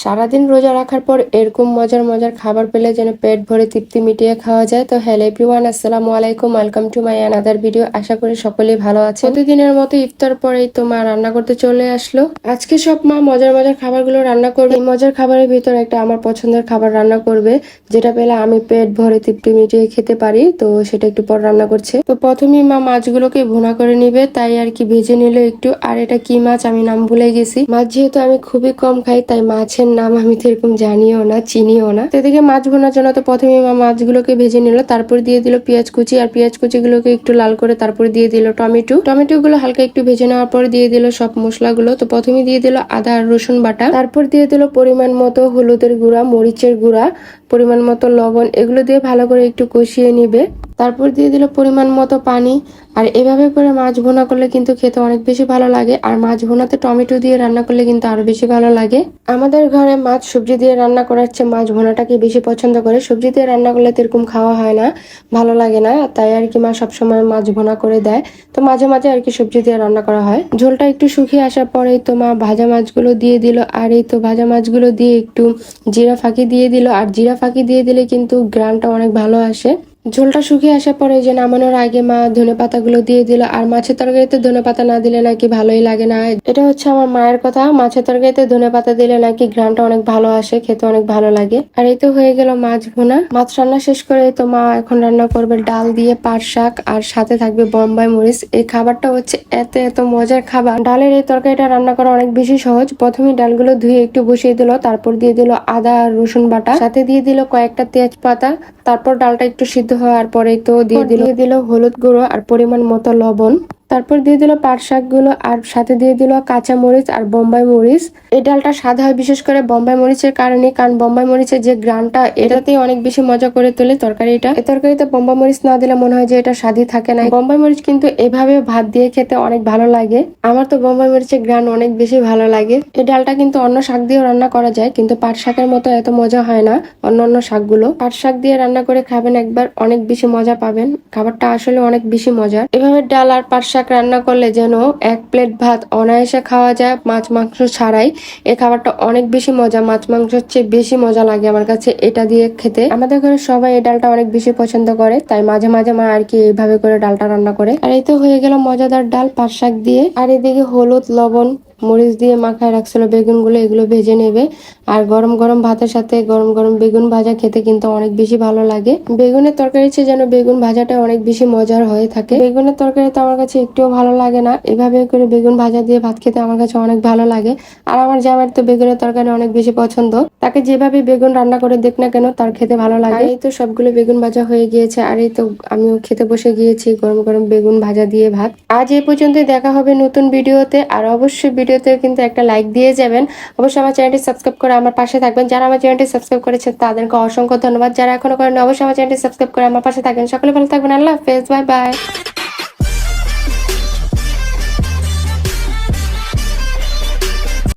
সারাদিন রোজা রাখার পর এরকম মজার মজার খাবার পেলে যেন পেট ভরে তৃপ্তি মিটিয়ে খাওয়া যায়। তো হ্যালো এভরিওয়ান আসসালামু আলাইকুম welcome to my another video আশা করি সকলেই ভালো আছে প্রতিদিনের মতো ইফতার পরেই তো মা রান্না করতে চলে আসলো। আজকে সব মা মজার মজার খাবারগুলো রান্না করবে। এই মজার খাবারের ভিতর একটা আমার পছন্দের খাবার রান্না করবে, যেটা পেলে আমি পেট ভরে তৃপ্তি মিটিয়ে খেতে পারি। তো সেটা একটু পর রান্না করছে। তো প্রথমেই মা মাছগুলোকে ভুনা করে নিবে, তাই আর কি ভেজে নিল একটু। আর এটা কি মাছ আমি নাম ভুলে গেছি। মাছ যেহেতু আমি খুবই কম খাই, তাই মাছের নাম আমি তো এরকম জানিও না, চিনিও না। তো এদিকে মাছ ভোনার জন্য তো প্রথমে মাছগুলোকে ভেজে নিল, তারপর দিয়ে দিল পেঁয়াজ কুচি, আর পেঁয়াজ কুচি গুলোকে একটু লাল করে তারপর দিয়ে দিল টমেটো। টমেটো গুলো হালকা একটু ভেজে নেওয়ার পর দিয়ে দিল সব মশলাগুলো। তো প্রথমে দিয়ে দিল আদা আর রসুন বাটা, তারপর দিয়ে দিল পরিমাণ মতো হলুদের গুঁড়া, মরিচের গুঁড়া, পরিমাণ মতো লবণ, এগুলো দিয়ে ভালো করে একটু কষিয়ে নিবে। তারপর দিয়ে দিল পরিমাণ মতো পানি আর এভাবে করে মাছ ভুনা করলে কিন্তু খেতে অনেক বেশি ভালো লাগে। আর মাছ ভুনাতে টমেটো দিয়ে রান্না করলে কিন্তু আরও বেশি ভালো লাগে। আমাদের ঘরে মাছ সবজি দিয়ে রান্না করার চেয়ে মাছ ভুনাটাকে বেশি পছন্দ করে। সবজি দিয়ে রান্না করলে এরকম খাওয়া হয় না, ভালো লাগে না। তাই আর কি মা সবসময় মাছ ভুনা করে দেয়। তো মাঝে মাঝে আর কি সবজি দিয়ে রান্না করা হয়। ঝোলটা একটু শুকিয়ে আসার পরেই তো মা ভাজা মাছগুলো দিয়ে দিল। আর এই তো ভাজা মাছগুলো দিয়ে একটু জিরা ফাঁকি দিয়ে দিল। আর জিরা ফাঁকি দিয়ে দিলে কিন্তু গ্রানটা অনেক ভালো আসে। ঝোলটা শুকিয়ে আসার পরে যে নামানোর আগে মা ধনে পাতাগুলো দিয়ে দিল, আর মাছের তরকারিতে ধনে পাতা না দিলে নাকি ভালোই লাগে না। এটা হচ্ছে আমার মায়ের কথা, মাছের তরকারিতে ধনে পাতা দিলে নাকি ঘ্রানটা অনেক ভালো আসে, খেতে অনেক ভালো লাগে। আর এই তো হয়ে গেল মাছ ভুনা। মাছ রান্না শেষ করে তো মা এখন রান্না করবে ডাল দিয়ে পাট শাক, আর সাথে থাকবে বোম্বাই মরিচ। এই খাবারটা হচ্ছে এত এত মজার খাবার। ডালের এই তরকারিটা রান্না করা অনেক বেশি সহজ। প্রথমে ডালগুলো ধুয়ে একটু বসিয়ে দিল, তারপর দিয়ে দিল আদা আর রসুন বাটা। সাথে দিয়ে দিল কয়েকটা তেজপাতা। তারপর ডালটা একটু সিদ্ধ হওয়ার পরে তো দিয়ে দিল হলুদ গুঁড়ো আর পরিমাণ মতো লবণ। তারপর দিয়ে দিল পাট শাকগুলো আর সাথে দিয়ে দিল কাঁচা মরিচ আর বোম্বাই মরিচ। এই ডালটা সাদা হয় বিশেষ করে বোম্বাই মরিচের কারণে, কারণ বোম্বাই মরিচের যে গ্রানটা, এটাতেই অনেক বেশি মজা করে তোলে তরকারিটা এই তরকারিতে বোম্বাই মরিচ না দিলে মনে হয় যে এটা স্বাদই থাকে না। বোম্বাই মরিচ কিন্তু এভাবে ভাত দিয়ে খেতে অনেক ভালো লাগে। আমার তো বোম্বাই মরিচের গ্রান অনেক বেশি ভালো লাগে। এই ডালটা কিন্তু অন্য শাক দিয়েও রান্না করা যায়, কিন্তু পাট শাকের মতো এত মজা হয় না অন্য অন্য শাকগুলো। পাট শাক দিয়ে রান্না করে খাবেন একবার, অনেক বেশি মজা পাবেন। খাবারটা আসলে অনেক বেশি মজার। এভাবে ডাল আর পাট শাক রান্না করলে যেন এক প্লেট ভাত অনায়াসে খাওয়া যায়, মাছ মাংস ছাড়াই। এই খাবারটা অনেক বেশি মজা, মাছ মাংসের চেয়ে বেশি মজা লাগে আমার কাছে এটা দিয়ে খেতে। আমাদের ঘরে সবাই এই ডালটা অনেক বেশি পছন্দ করে, তাই মাঝে মাঝে মা আর কি এইভাবে করে ডালটা রান্না করে। আর এই তো হয়ে গেল মজাদার ডাল, পাট শাক দিয়ে। আর এদিকে হলুদ, লবণ মরিচ দিয়ে মাখায় রাখছিল বেগুনগুলো, এগুলো ভেজে নেবে। আর গরম গরম ভাতের সাথে গরম গরম বেগুন ভাজা খেতে কিন্তু অনেক বেশি ভালো লাগে। বেগুনের তরকারি চেয়ে যেন বেগুন ভাজাটা অনেক বেশি মজার হয়ে থাকে। বেগুনের তরকারি তো আমার কাছে একটুও ভালো লাগে না। এভাবে করে বেগুন ভাজা দিয়ে ভাত খেতে আমার কাছে অনেক ভালো লাগে। আর আমার জামাইয়ের তো বেগুনের তরকারি অনেক বেশি পছন্দ। তাকে যেভাবে বেগুন রান্না করে দেখ না কেন, তার খেতে ভালো লাগে। এই তো সবগুলো বেগুন ভাজা হয়ে গিয়েছে। আর এই তো আমিও খেতে বসে গিয়েছি গরম গরম বেগুন ভাজা দিয়ে ভাত। আজ এই পর্যন্তই দেখা হবে নতুন ভিডিওতে। আর অবশ্যই ভিডিওতে কিন্তু একটা লাইক দিয়ে যাবেন। অবশ্যই আমার চ্যানেলটি সাবস্ক্রাইব করে আমার পাশে থাকবেন। যারা আমার চ্যানেলটি সাবস্ক্রাইব করেছেন, তাদেরকে অসংখ্য ধন্যবাদ। যারা এখনও করেন অবশ্যই আমার চ্যানেলটি সাবস্ক্রাইব করে আমার পাশে থাকবেন। সকলে ভালো থাকবেন। আল্লাহ হাফেজ। Bye bye